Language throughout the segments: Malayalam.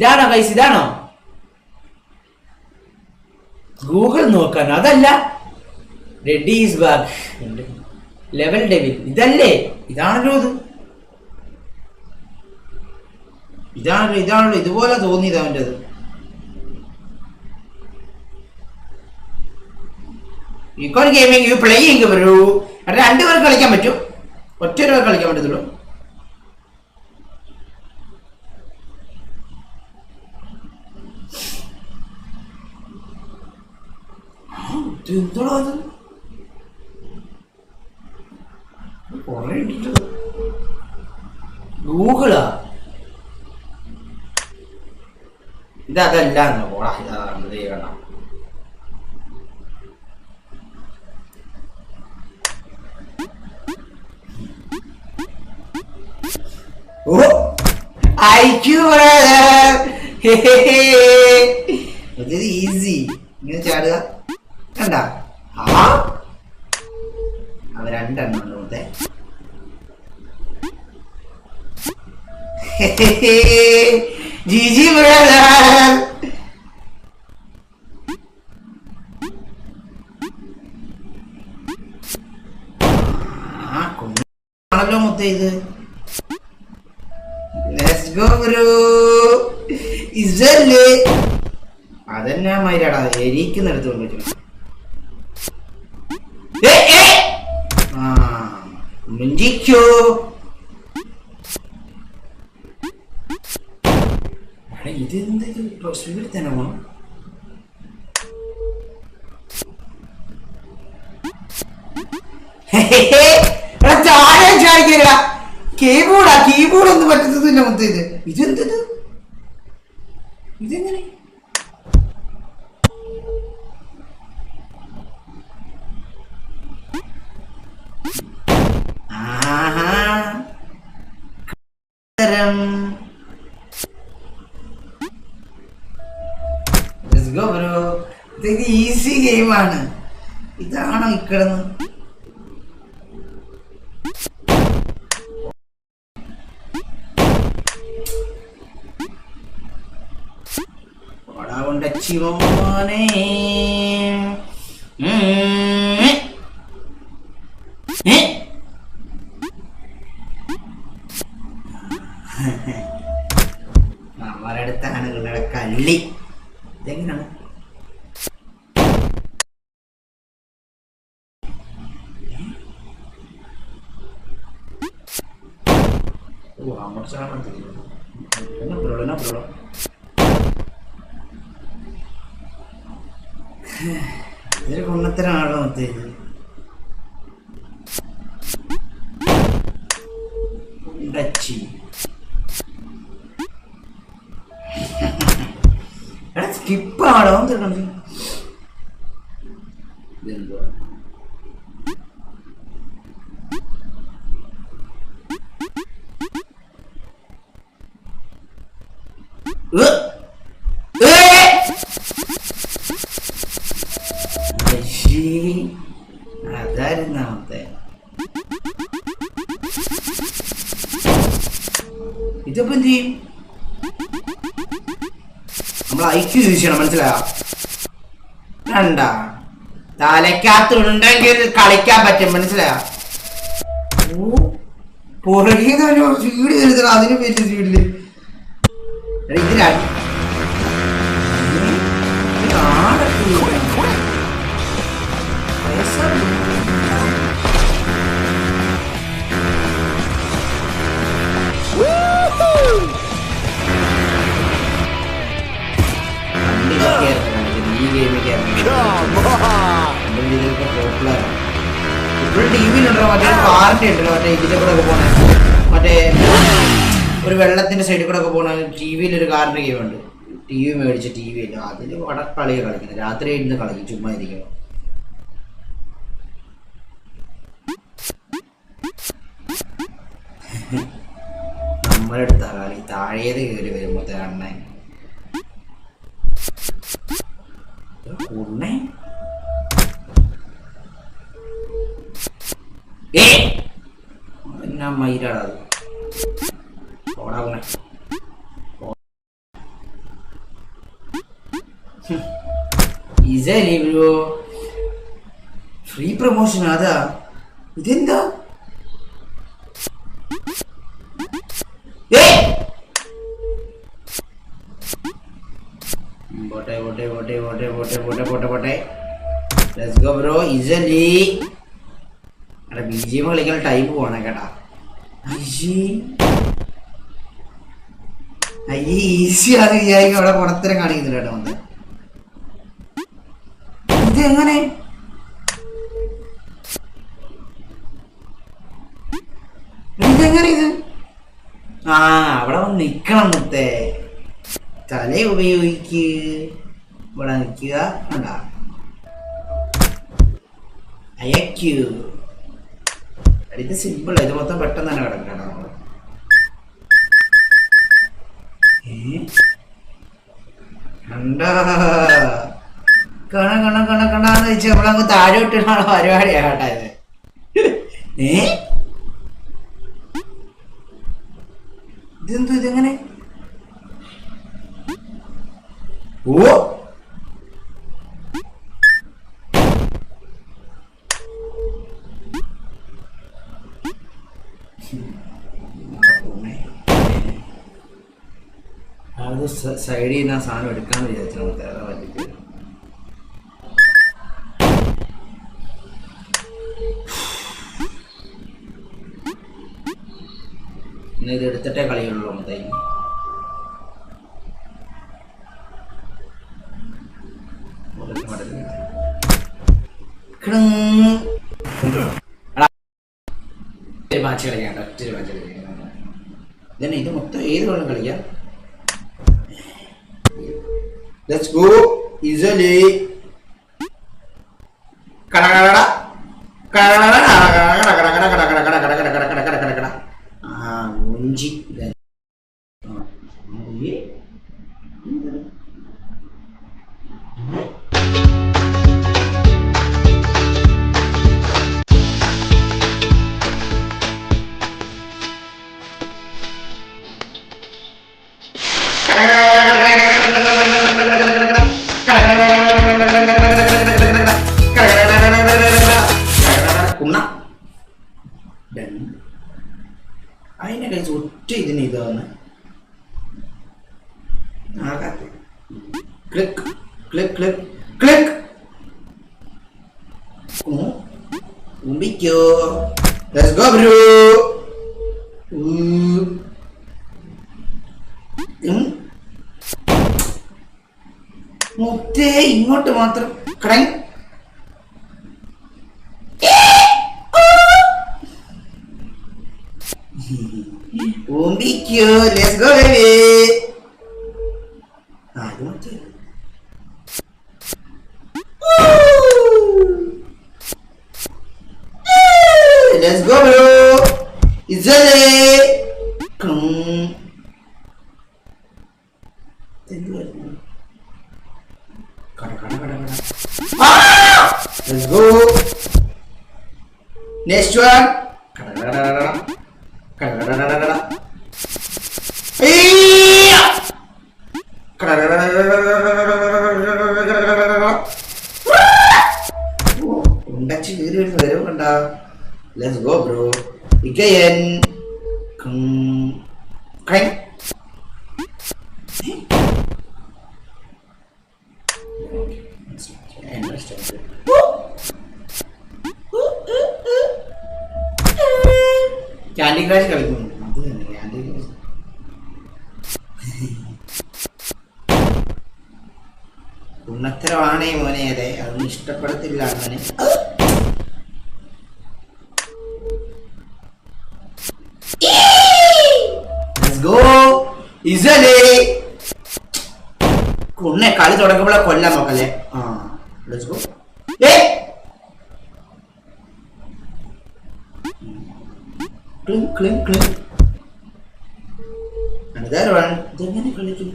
ഇതാണോ കൈസ് ഇതാണോ? ഗൂഗിൾ നോക്കാൻ അതല്ല. റെഡീസ് ബാക്ക് ലെവൽ ഡെവിൽ ഇതല്ലേ? ഇതാണല്ലോ ഇത്. ഇതാണല്ലോ ഇതാണല്ലോ. ഇതുപോലെ തോന്നിയത് അവന്റെത്. ഇക്കോൺ ഗെയിമിംഗ് പ്ലേയിങ് ഒരു രണ്ടുപേർക്ക് കളിക്കാൻ പറ്റും. ഒറ്റ കളിക്കാൻ പറ്റത്തുള്ളൂ. ഇത് എന്തുവാടാ അത്? കുറേ ഇതല്ല പോടാ. ഇതാണ് ഇത് ചെയ്യണം ഈസി ഇങ്ങനെ ചാടുക. കണ്ട? ആ. അവ രണ്ടെണ്ണം മുത്തേ ജിജി ആ ഇത്. ലെറ്റ്സ് ഗോ അതെന്നാ മൈരാടാ എരിക്കുന്നിടത്ത് കൊണ്ടുവച്ചു ആ മിണ്ടിക്കോ എടാ, ഇതെന്ത് സ്പീഡിൽ തന്നെ പോണം. കീബോർഡാ കീബോർഡ് ഒന്നും പറ്റത്തില്ല മൊത്തം ഇത്. ഇതെന്തത്? ഇതെങ്ങനെ ആഹാ തരം Let's go bro. ഇത് ഈസി ഗെയിമാണ് ഇതാണോ ഇക്കിടന്ന് മോനെ ഇതൊരു കൊണ്ണത്തരാണല്ലോ മൊത്തം ഡച്ചി എടാ സ്കിപ്പ് ആണോ ഏ! ഏ! ചോദിക്കണം മനസ്സിലായോ? രണ്ടാ തലക്കകത്തുണ്ടെങ്കിൽ കളിക്കാൻ പറ്റും മനസ്സിലായോ? പുറകിൽ ഒരു സ്പീഡ് വരുത്തണം അതിന് വലിയ സ്പീഡിൽ ഈ ഗെയിമിൽ ഇപ്പോഴും ടി വിയിലുണ്ടോ മറ്റേ കാറിന്റെ ഉണ്ടല്ലോ മറ്റേ ഇതിന്റെ കൂടെ ഒക്കെ പോണേ. മറ്റേ ഒരു വെള്ളത്തിന്റെ സൈഡിൽ കൂടെ ഒക്കെ പോണ ടി വിയിൽ ഒരു കാറിന്റെ ഗെയിം ഉണ്ട്. ടി വി മേടിച്ച ടി വി ഇല്ല അതിൽ വട കളിയെ കളിക്കുന്നത്. രാത്രി ഇരുന്ന് കളിക്കും ചുമ്മാ ഇരിക്കണം നമ്മളെടുത്ത കളി താഴേത് കയറി വരുമ്പോഴത്തെ അണ്ണൻ. உன்னை ஏ என்ன மயிராடா அது போடா உன்னை ഇതല്ലേ ബ്രോ ഫ്രീ പ്രൊമോഷൻ അതാ ഇതെന്താ എം കളിക്കാൻ ടൈം പോണേ കേട്ടാ. അയ്യേ. അയ്യേ ഈസി ആണ് വിചാരിക്കും അവിടെ പുറത്തരം കാണിക്കുന്നില്ല കേട്ടോ ഇത് എങ്ങനെ? ഇതെങ്ങനെ ഇത്? ആ അവിടെ വന്ന് നിക്കണം മുത്തേ. തല ഉപയോഗിക്ക്. ഇവിടെ അയക്കൂ എടി, ഇത് സിമ്പിൾ ഇത് മൊത്തം പെട്ടെന്ന് തന്നെ കിടക്കണം നമ്മൾ കണ കണ കണ കണ കണാന്ന് വെച്ച് നമ്മളങ്ങ് താഴോട്ടിടാനുള്ള പരിപാടിയാണ് പരിപാടിയാ കേട്ടാ ഇത്? ഏ ഇതെന്തു ഇതെങ്ങനെ ഓ അത് സൈഡിൽ നിന്ന് ആ സാധനം എടുക്കാന്ന് വിചാരിച്ചു നമുക്ക് അതാ പറ്റിയത് ഇന്ന് ഇത് എടുത്തിട്ടേ കളിയുള്ളൂ മൊത്തം. മാച്ച് കളിക്കാം ഒറ്റ മാച്ച് കളിക്കാം ഇതന്നെ ഇത് മൊത്തം ഏത് വേണം കളിക്കാം Let's go easily. Canada, Canada. Click, click, click, click. ¿Cómo? Un bicho. Let's go, bro. Uh. മുത്തേ ഇങ്ങോട്ട് മാത്രം കടൻ ഓമ്പിക്കോ let's go baby ¡Ah! Let's go. Next one. எங்கேயாச்சும் கிடைக்கும் ഉണ്ണത്തരമാണേ മോനെ അതെ അതൊന്നും ഇഷ്ടപ്പെടത്തില്ല അങ്ങനെ ഉണ്ണെ കളി തുടങ്ങുമ്പോഴെ കൊല്ലാം നോക്കല്ലേ ആ ലെറ്റ്സ് ഗോ ഏ ക്ലിം ക്ലിം ക്ലിം. Another one. ഇതെങ്ങനെ കളിക്കും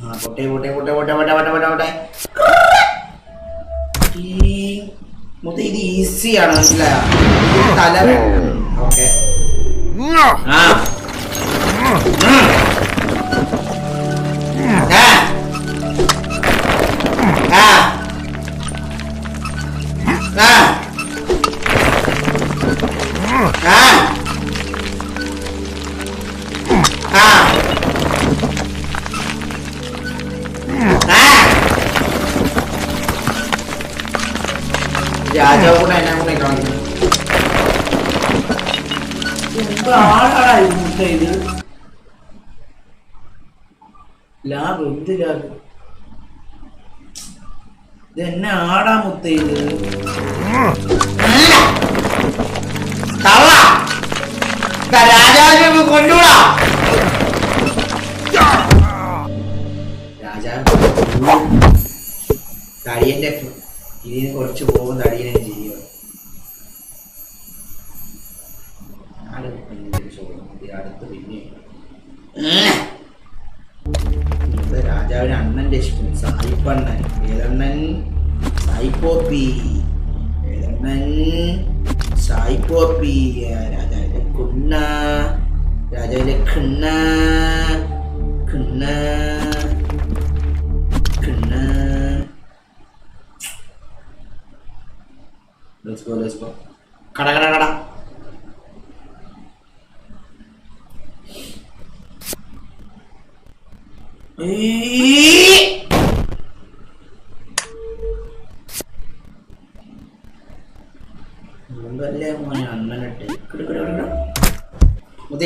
ആ പൊട്ടെ പൊട്ടെ പൊട്ടെ പൊട്ടെ പൊട്ടെ പൊട്ടെ പൊട്ടെ പൊട്ടെ. മൊത്തം ഇത് ഈസിയാണ് മനസ്സിലായോ? തല ഓക്കെ. ആ. ആ. ആ. രാജാവ് കൂടെ എന്നെ കൂടെ കാണിക്കും ലാബ് എന്ത് ലാബ്? ഇത് എന്നെ ആടാ മുത്ത ഇത്. രാജാവിനെ കൊണ്ടുവിടാ. രാജാവ്. തടിയന്റെ ഇതിന് കുറച്ച് പോകും തടിയനെ ചെയ്യുക. അടുത്ത് പിന്നെ. രാജാവിന് അണ്ണന്റെ ഇഷ്ടം സായിപ്പണ്ണൻ ഏതണ്ണൻ? സായിപ്പോപ്പി. ഏതണ്ണൻ? സായിപ്പോപ്പി. രാജാവിന്റെ കുണ്ണ. രാജാവിന്റെ കിണ്ണ കിണ്ണ പോലെ കടകട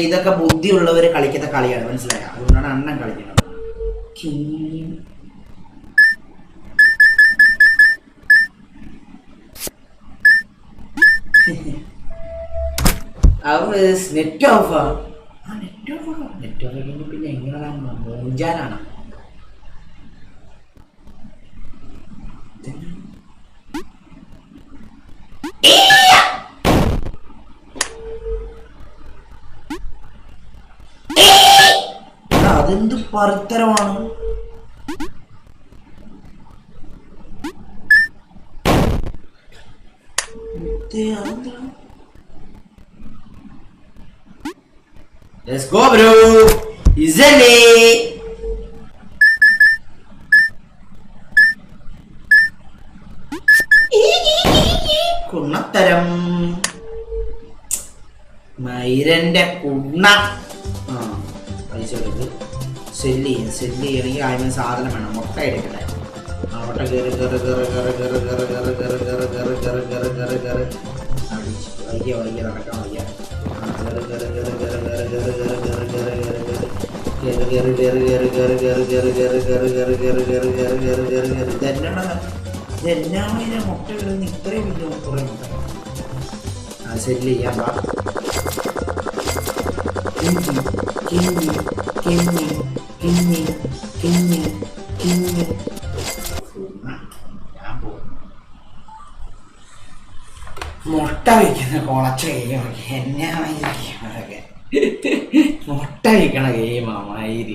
ഇതൊക്കെ ബുദ്ധിയുള്ളവര് കളിക്കുന്ന കളിയാണ്. മനസ്സിലായ? അതുകൊണ്ടാണ് അണ്ണൻ കളിക്കുന്നത്. നെറ്റ് ഓഫ് ആ. നെറ്റ് ഓഫ് നെറ്റ് ഓഫ് ആക്കുമ്പോൾ പിന്നെ എങ്ങനെയാണ് മൂഞ്ചാനാണ്? അതെന്ത് പരത്തരമാണ് അതെന്താ? Let's go, bro. Easily. കുണ്ണത്തരം മൈരന്റെ കുണ്ണ ആ പൈസ എടുത്ത് സെല്ല് ചെയ്യാം സെല്ല് ചെയ്യണമെങ്കിൽ ആദ്യം സാധനം വേണം മുട്ട എടുക്കട്ടെ ആ മുട്ട കയറി കയറി കയറി കയറി കയറി കയറി കയറി കയറി കയറി കയറി കയറി കയറി കയറി വയ്യ വയ്യ നടക്കാൻ വയ്യ ഇതെല്ലാമതിനെ മുട്ട കിടന്ന് ഇത്രയും വലിയ കുറേ മുട്ട അത് സെറ്റിൽ ചെയ്യാൻ കിഞ്ഞി കിഞ്ഞി കിഞ്ഞി കിഞ്ഞി കിഞ്ഞി കിഞ്ഞി മുട്ട വയ്ക്കുന്ന കുളച്ച ഗെയിം എന്നാ ഗെയിമൊക്കെ മുട്ട വയ്ക്കണ ഗെയിമാ മയിൽ